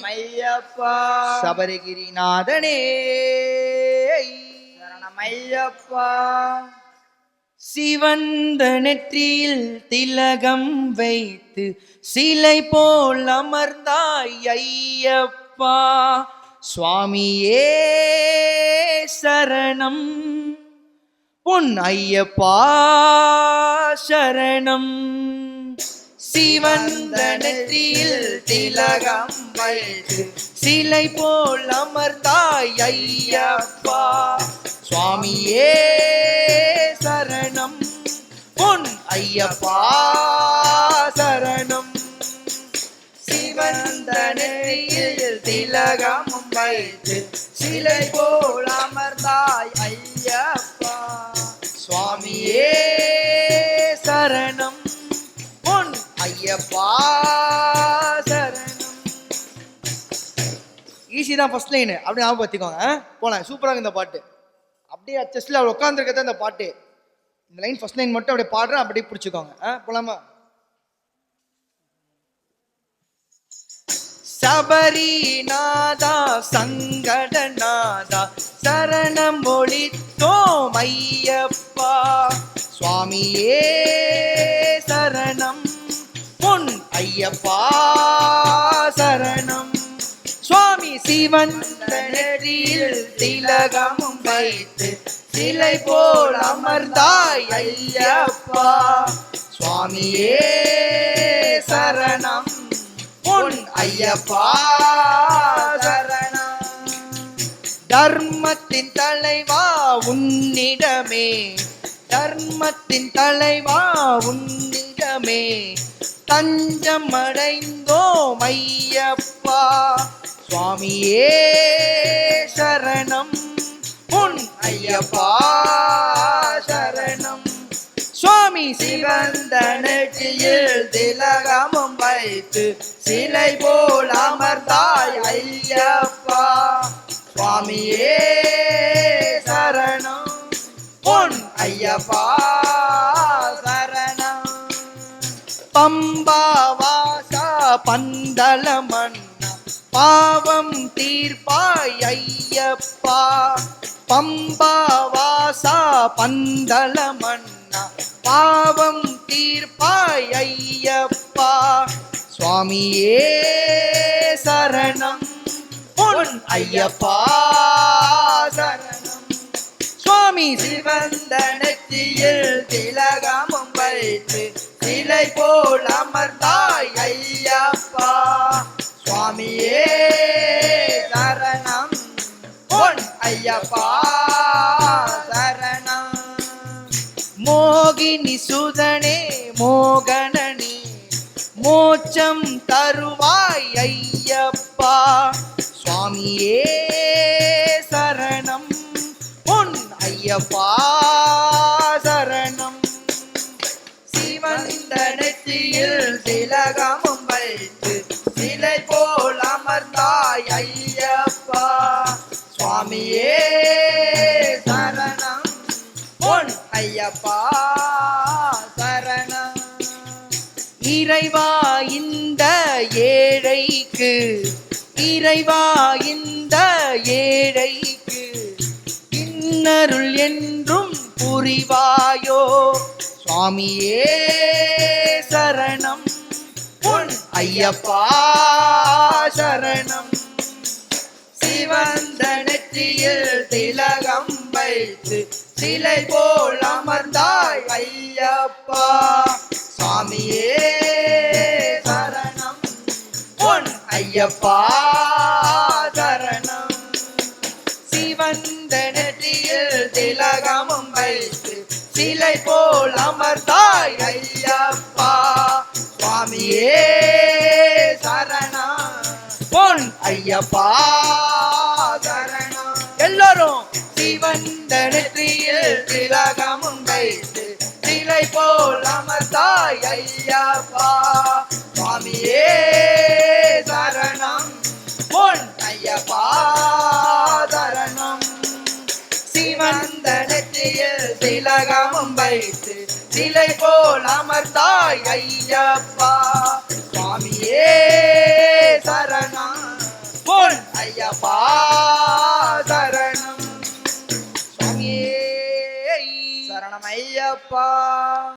சரணமையப்பா. சபரிகிரிநாதனே. சரணமையப்பா. சிவந்த நெற்றியில் திலகம் வைத்து சிலை போல் அமர்ந்தாய் ஐயப்பா. சுவாமியே சரணம். பொன் ஐயப்பா சரணம். சிவந்த நெற்றியில் திலகம் வைத்து சிலை போல் அமர்த்தாய் ஐயப்பா. சுவாமியே சரணம் பொன் ஐயப்பா சரணம். சிவந்த நெற்றியில் திலகமும் வைத்து சிலை போல் அமர்ந்தாய் ஐயப்பா. சுவாமியே சரணம் ஐயப்பா சரணம். ஈஸி தான் ஃபர்ஸ்ட் லைனு அப்படி ஞாபகம் பார்த்துக்கோங்க போலாம். சூப்பராக இந்த பாட்டு. அப்படியே செஸ்டில் அவர் உட்காந்துருக்கத இந்த பாட்டு. இந்த லைன் ஃபர்ஸ்ட் லைன் மட்டும் அப்படியே பாடுறேன் அப்படியே பிடிச்சிக்கோங்க. ஆ போலாமா? சபரிநாதா சங்கடநாதா சரணம் ஒளித்தோம் ஐயப்பா. சுவாமியே சரணம். ஐயப்பா சரணம். சுவாமி சிவன் நெறியில் திலகமும் வைத்து சிலை போல் அமர்ந்தாய் ஐயப்பா. சுவாமியே சரணம். பொன் ஐயப்பா சரணம். தர்மத்தின் தலைவா உன்னிடமே. தர்மத்தின் தலைவா உன்னிடமே. தஞ்சம் அடைந்தோம் ஐயப்பா. சுவாமியே சரணம். உன் ஐயப்பா சரணம். சுவாமி சிவந்த நெற்றியில் திலகமும் வைத்து சிலை போல் அமர்ந்தாய் ஐயப்பா. சுவாமியே சரணம். பொன் ஐயப்பா பம்பாவாசா பந்தள மன்னா. பாவம் தீர்ப்பாய் ஐயப்பா. பம்பாவாசா பந்தள மன்னா. பாவம் தீர்ப்பாய் ஐயப்பா. சுவாமியே சரணம். பொன் ஐயப்பா சரணம். சுவாமி சிவந்த நெற்றியில் திலகமும் வைத்து சிலை போல் அமர்ந்தாய் ஐயப்பா. சுவாமியே சரணம். பொன் ஐயப்பா சரணம். மோகினி சுதனே மோகனனி மோச்சம் தருவாய் ஐயப்பா. சுவாமியே சரணம். பொன் ஐயப்பா. ஐயப்பா சுவாமியே சரணம். பொன் ஐயப்பா சரணம். இறைவா இந்த ஏழைக்கு இறைவா இந்த ஏழைக்கு இன்னருள் என்றும் புரிவாயோ? சுவாமியே சரணம். பொன் ஐயப்பா சரணம். வந்தனத்தியில் திலகம் வைத்து சிலை போல் அமர்ந்தாய் ஐயப்பா. சுவாமியே சரணம். பொன் ஐயப்பா சரணம். சிவந்தனத்தியில் திலகமும் வைத்து சிலை போல் அமர்ந்தாய் ஐயப்பா. சுவாமியே சரணம். பொன் ஐயப்பா எல்லோரும் சிவந்த நெற்றியில் திலகமும் வைத்து சிலை போல் அமர்ந்தாய் ஐயப்பா. சுவாமியே சரணம். பொன் ஐயப்பா சரணம். சிவந்த நெற்றியில் திலகமும் வைத்து சிலை போல் அமர்ந்தாய் ஐயப்பா. சுவாமியே ஐயப்பா